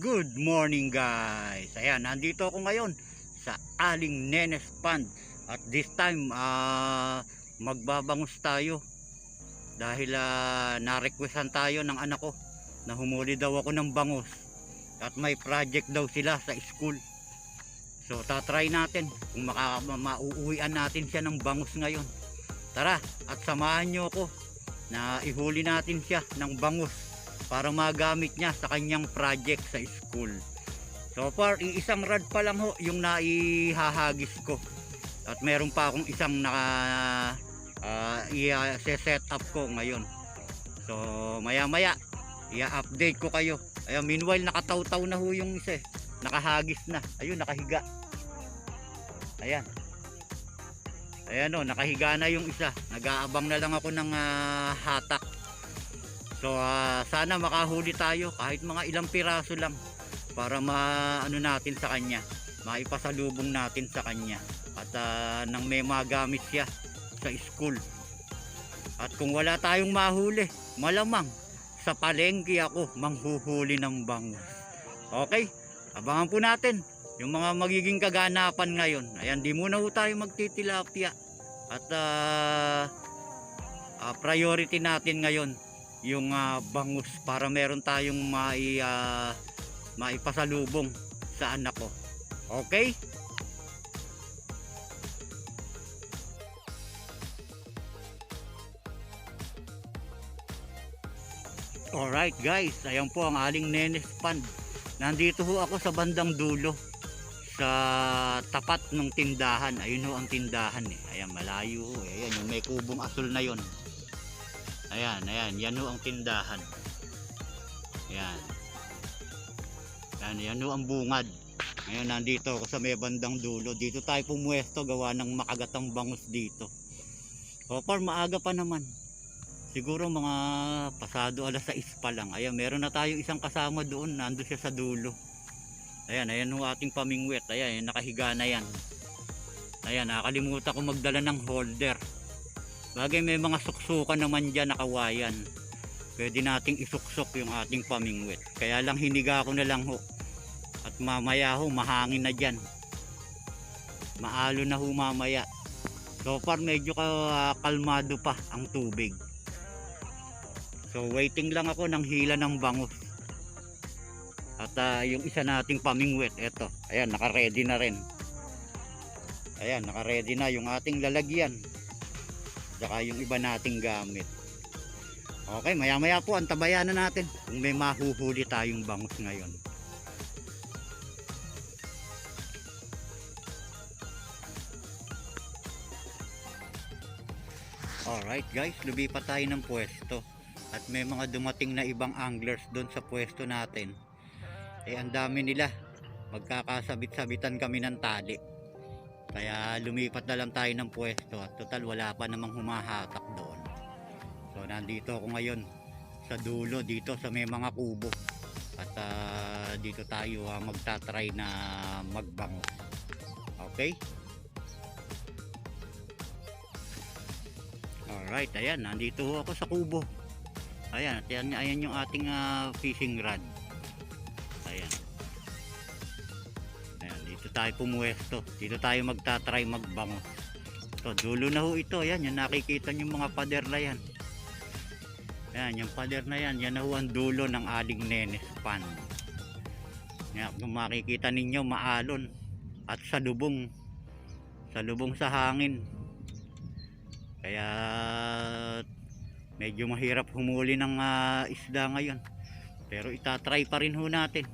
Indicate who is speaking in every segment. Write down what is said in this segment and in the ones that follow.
Speaker 1: Good morning guys. Ayan, nandito ako ngayon sa Aling Nenes Pond. At this time, ah magbabangus tayo. Dahil ah, na-requestan tayo ng anak ko na humuli daw ako ng bangus. At may project daw sila sa school. So, tatry natin kung maka, natin siya ng bangus ngayon. Tara, at samahan nyo ako na ihuli natin siya ng bangus para magamit niya sa kanyang project sa school. So far, iisang rad pa lang ho yung naihahagis ko. At meron pa akong isang naka uh, i-set up ko ngayon. So maya maya, i-update ko kayo. Ayun, meanwhile nakataw-taw na ho yung isa eh. Nakahagis na. Ayun, nakahiga. Ayan. Ayan o, nakahiga na yung isa. Nag-aabang na lang ako ng ah, hatak. So ah, sana makahuli tayo kahit mga ilang piraso lang para maano natin sa kanya, maipasalubong natin sa kanya at ah, nang may magamit siya sa school. At kung wala tayong mahuli, malamang sa palengke ako manghuhuli ng bangus. Okay? Abangan po natin yung mga magiging kaganapan ngayon. Ayan, di muna po tayo magtitilapia. At ah, ah, priority natin ngayon yung ah, bangus para meron tayong mai ah, maipasalubong sa anak ko. Okay? Alright guys, ayan po ang aling Nenes Pond. Nandito ho ako sa bandang dulo sa tapat ng tindahan. Ayun ho ang tindahan eh. Ayan, malayo ho. eh. Ayan, yung may kubong asul na yon. Ayan, ayan. Yan ho ang tindahan. Ayan. Yan, yan ho ang bungad. Ngayon, nandito ako sa may bandang dulo. Dito tayo pumuesto gawa ng makagatang bangus dito. O, par, maaga pa naman. Siguro mga pasado alas 6 pa lang. Ayan, meron na tayong isang kasama doon. Nandun siya sa dulo. Ayan, ayan ho ating pamingwet. Ayan, nakahiga na yan. Ayan, nakalimutan ko magdala ng holder. Bagay may mga suksukan naman dyan nakawayan. Pwede nating isuksok yung ating pamingwet. Kaya lang hiniga ko na lang ho. At mamaya ho, mahangin na dyan. Maalo na ho mamaya. So far medyo ka, kalmado pa ang tubig. So waiting lang ako ng hila ng bangus. At ah, yung isa nating pamingwet, eto. Ayan, naka-ready na rin. Ayan, naka-ready na yung ating lalagyan. Tsaka yung iba nating gamit. Okay, maya maya po antabayan na natin kung may mahuhuli tayong bangus ngayon. Alright guys, lumipat tayo ng pwesto. At may mga dumating na ibang anglers doon sa pwesto natin. Eh ang dami nila. Magkakasabit-sabitan kami ng tali. Kaya lumipat na lang tayo ng pwesto at total wala pa namang humahatak doon. So nandito ako ngayon sa dulo dito sa may mga kubo. At ah, dito tayo ah, magta-try na magbango. Okay? Alright, ayan, nandito ako sa kubo. Ayan, at yan, ayan yung ating ah, fishing rod. Tayo pumuwesto. Dito tayo magta-try magbango. So, dulo na ho ito. Ayan, yung nakikita nyo mga pader na yan. Ayan, yung pader na yan. Yan na ho ang dulo ng aling nenes pan. Ayan, kung makikita ninyo, maalon. At sa lubong. Sa lubong sa hangin. Kaya medyo mahirap humuli ng ah, isda ngayon. Pero itatry pa rin ho natin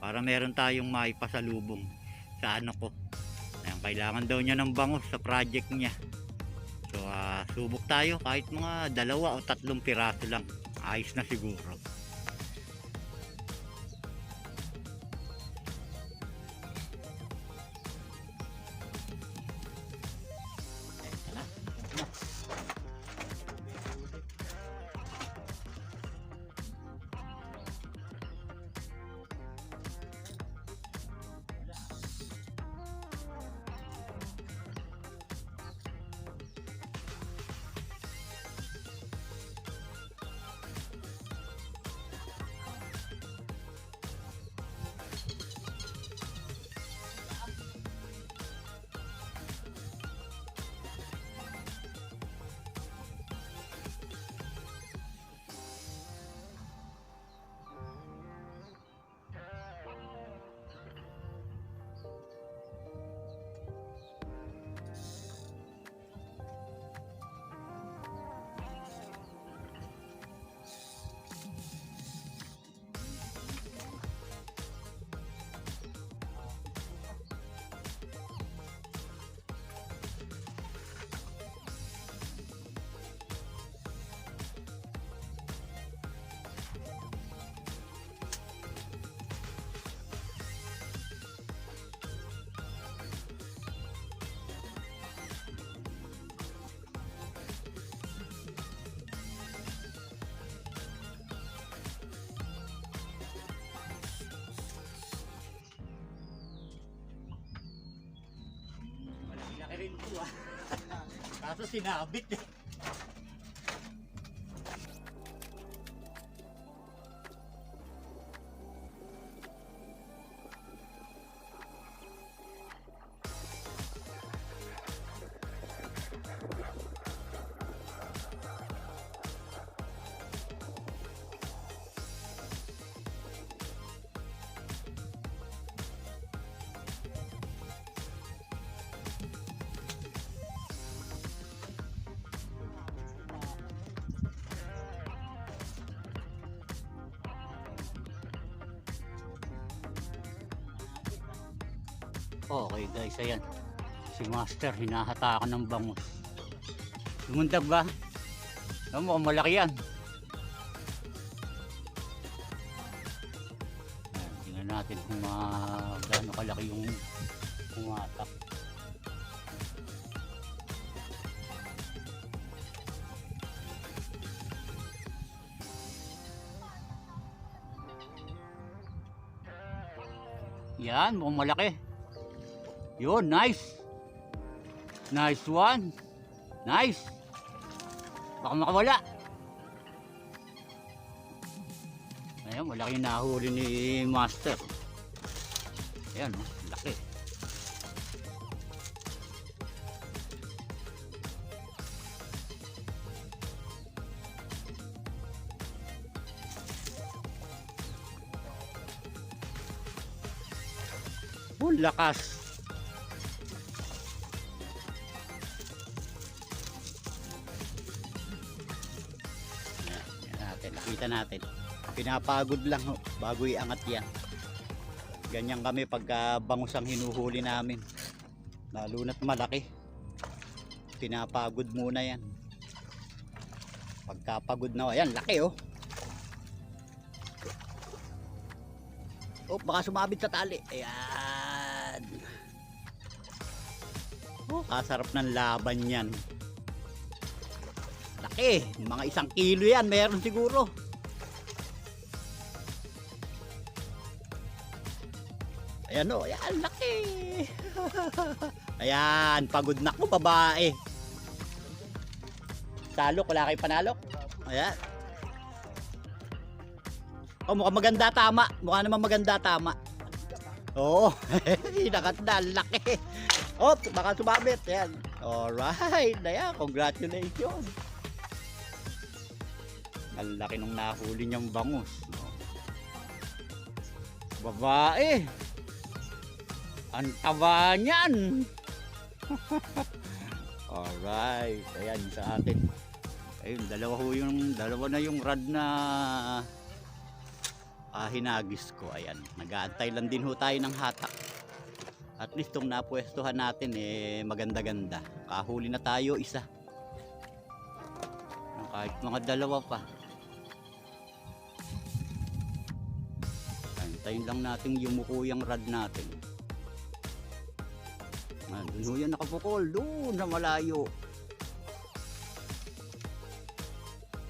Speaker 1: para meron tayong maipasalubong sa ano ko. Ayan, kailangan daw niya ng bangus sa project niya. So ah, subok tayo kahit mga dalawa o tatlong piraso lang. Ayos na siguro. Rin to ah. Kaso sinabit eh. Okay guys, ayan. Si Master, hinahatakan ng bangus. Lumundag ba? Alam mo, malaki yan. Ayan, tingnan natin kung gaano kalaki yung pumatak. Yan, mukhang malaki. Yun, nice. Nice one. Nice. Baka makawala. Ayan, malaki yung nahuli ni Master. Ayan, oh, laki. Oh, lakas. Natin, nakita natin. Pinapagod lang ho, bago iangat yan. Ganyan kami pagka bangus ang hinuhuli namin. Lalo na't malaki. Pinapagod muna yan. Pagka pagod na, ayan, laki oh. Oh, baka sumabit sa tali. Ayan. Oh, kasarap ng laban yan. Laki. Mga isang kilo yan. Meron siguro. Ayan o. Ayan. Laki. Ayan. Pagod na ko. Babae. Talok. Wala kayo panalok. Ayan. Oh, mukhang maganda tama. Mukha naman maganda tama. Oo. Nakat na. Laki. Oh, baka sumabit. Yan. Alright. Ayan. Congratulations. Ang laki nung nahuli niyang bangus. Babae. Ang taba niyan. Alright. Ayan sa atin. Ayun, dalawa ho yung, dalawa na yung rad na ah, hinagis ko. Ayan, nag-aantay lang din ho tayo ng hatak. At least itong napwestuhan natin eh maganda-ganda. Kahuli na tayo isa. Kahit mga dalawa pa. Antayin lang natin yung rad natin. Ho yan nakapukol. Doon sa malayo.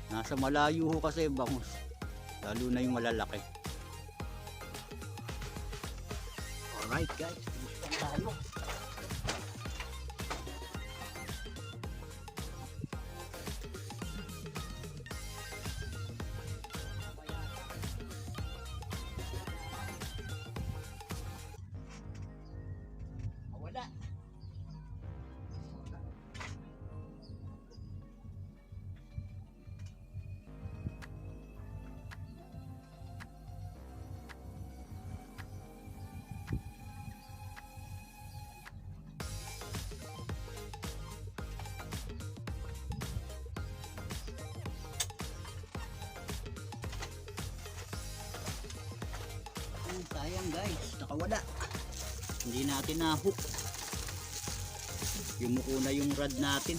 Speaker 1: Nasa malayo ho kasi bangus. Lalo na yung malalaki. Alright guys, pa tayo. Sayang guys, nakawala. Hindi natin na-hook. Yumuko na yung rod natin.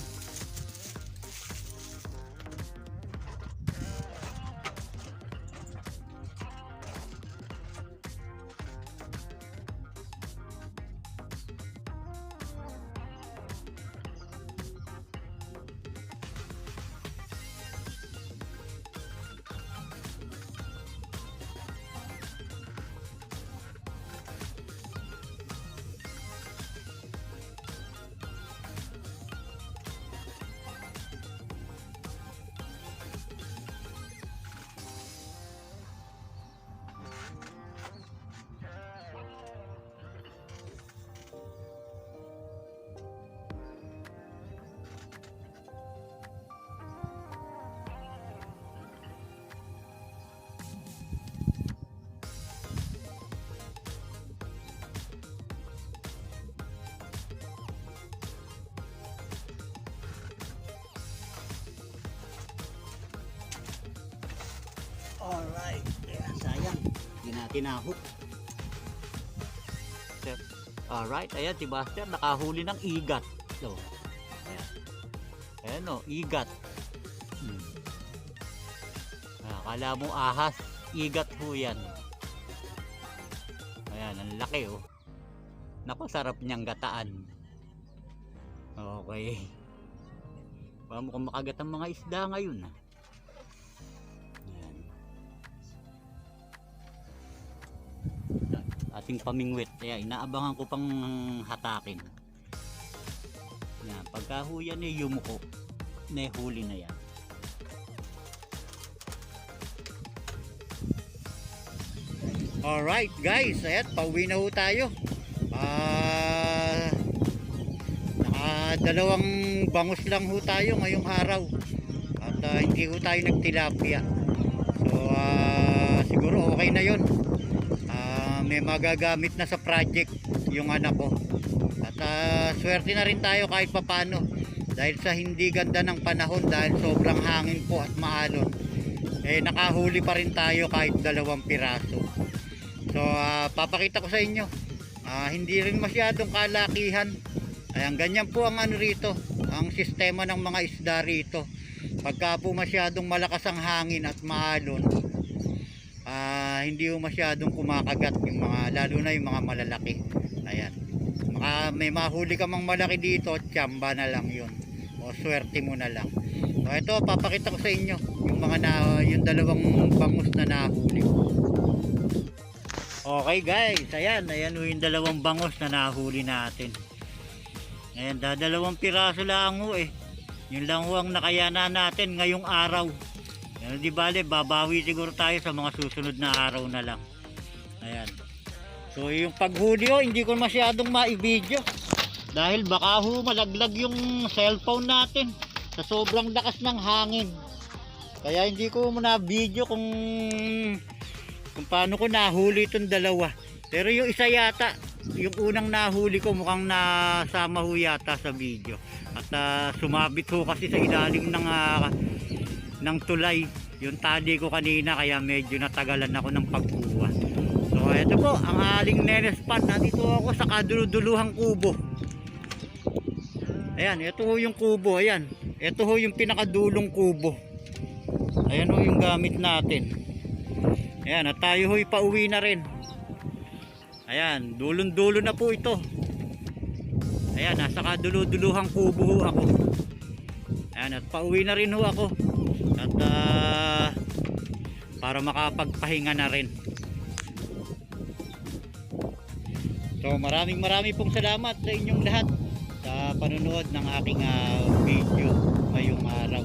Speaker 1: Alright. Ayan, sayang. Hindi natin nahuk. Alright, ayan si Buster nakahuli ng igat. So, ayan. Ayan o, igat. Hmm. Ah, Akala mo ahas, igat ho yan. Ayan, ang laki oh. Naku, sarap niyang gataan. Okay. Mukhang makagat ang mga isda ngayon ah. Ating pamingwit. Kaya inaabangan ko pang hatakin. Yan. Pagka ho yan eh yumuko, nehuli na yan. Alright guys, ayan, pauwi na ho tayo. Ah, naka dalawang bangus lang ho tayo ngayong araw. At ah, hindi ho tayo nagtilapia. So ah, siguro okay na yon. May magagamit na sa project yung anak ko. At ah, swerte na rin tayo kahit papano. Dahil sa hindi ganda ng panahon dahil sobrang hangin po at maalon. Eh nakahuli pa rin tayo kahit dalawang piraso. So ah, papakita ko sa inyo. Ah, hindi rin masyadong kalakihan. Ayan, ganyan po ang ano rito, ang sistema ng mga isda rito. Pagka po masyadong malakas ang hangin at maalon, ah, hindi po masyadong kumakagat yung mga, lalo na yung mga malalaki. Ayan. Maka, may mahuli ka mang malaki dito, tsamba na lang yun. O swerte mo na lang. So ito, papakita ko sa inyo yung mga na, yung dalawang bangus na nahuli. Okay guys, ayan, ayan ho yung dalawang bangos na nahuli natin. Ayan, dadalawang piraso lang ho eh. Yun lang ho ang nakayana natin ngayong araw. Ayan, di bale, babawi siguro tayo sa mga susunod na araw na lang. Ayan. So yung paghuli ho, hindi ko masyadong maibidyo. Dahil baka ho malaglag yung cellphone natin sa sobrang lakas ng hangin. Kaya hindi ko muna video kung kung paano ko nahuli itong dalawa. Pero yung isa yata, yung unang nahuli ko mukhang nasama ho yata sa video. At ah, sumabit ho kasi sa ilalim ng ah, ng tulay. Yung tali ko kanina kaya medyo natagalan ako ng pagkuha. So ito po, ang aling nenes pan. Nandito ako sa kaduluduluhang kubo. Ayan, ito ho yung kubo. Ayan, ito ho yung pinakadulong kubo. Ayan ho yung gamit natin. Ayan, at tayo ho'y pauwi na rin. Ayan, dulon-dulo na po ito. Ayan, nasa kaduluduluhang kubo ho ako. Ayan, at pauwi na rin ho ako. Para makapagpahinga na rin. So maraming maraming pong salamat sa inyong lahat sa panonood ng aking ah, video ngayong araw.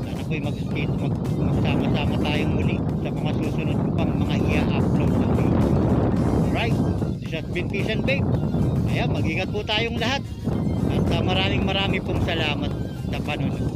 Speaker 1: Sana po'y mag, mag, magsama-sama tayong muli sa mga susunod ko pang mga i-upload na video. Alright, this has been Peace and Babe. Ayan, mag-ingat po tayong lahat. At ah, maraming maraming pong salamat sa panonood.